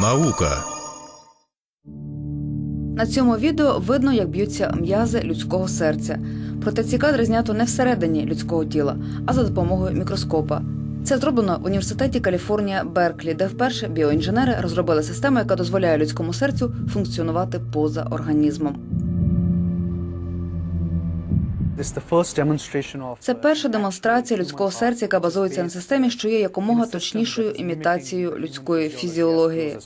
Наука На цьому відео видно, як б'ються м'язи людського серця. Проте ці кадри знято не всередині людського тіла, а за допомогою мікроскопа. Це зроблено в університеті Каліфорнія Берклі, де вперше біоінженери розробили систему, яка дозволяє людському серцю функціонувати поза організмом. Це перша демонстрація людського серця, яка базується на системі, що є якомога точнішою імітацією людської фізіології.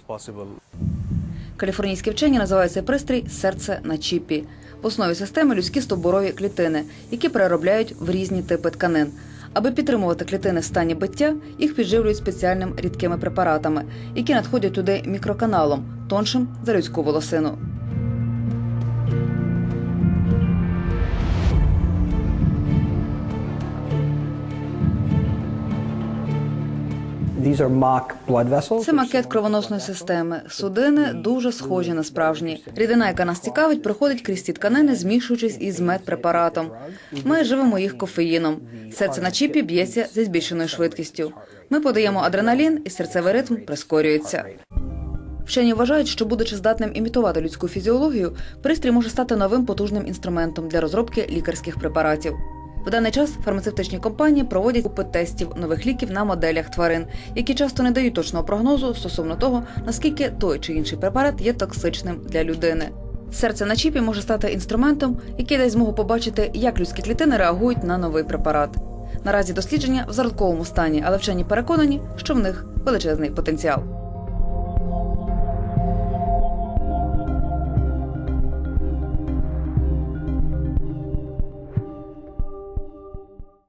Каліфорнійські вчені називають цей пристрій серце на чіпі. В основі системи людські стовбурові клітини, які переробляють в різні типи тканин. Аби підтримувати клітини в стані биття, їх підживлюють спеціальним рідкими препаратами, які надходять туди мікроканалом, тоншим за людську волосину. Це макет кровоносної системи. Судини дуже схожі на справжні. Рідина, яка нас цікавить, проходить крізь ці тканини, змішуючись із медпрепаратом. Ми живемо їх кофеїном. Серце на чіпі б'ється зі збільшеною швидкістю. Ми подаємо адреналін, і серцевий ритм прискорюється. Вчені вважають, що будучи здатним імітувати людську фізіологію, пристрій може стати новим потужним інструментом для розробки лікарських препаратів. В даний час фармацевтичні компанії проводять купи тестів нових ліків на моделях тварин, які часто не дають точного прогнозу стосовно того, наскільки той чи інший препарат є токсичним для людини. Серце на чіпі може стати інструментом, який дасть змогу побачити, як людські клітини реагують на новий препарат. Наразі дослідження в зародковому стані, але вчені переконані, що в них величезний потенціал.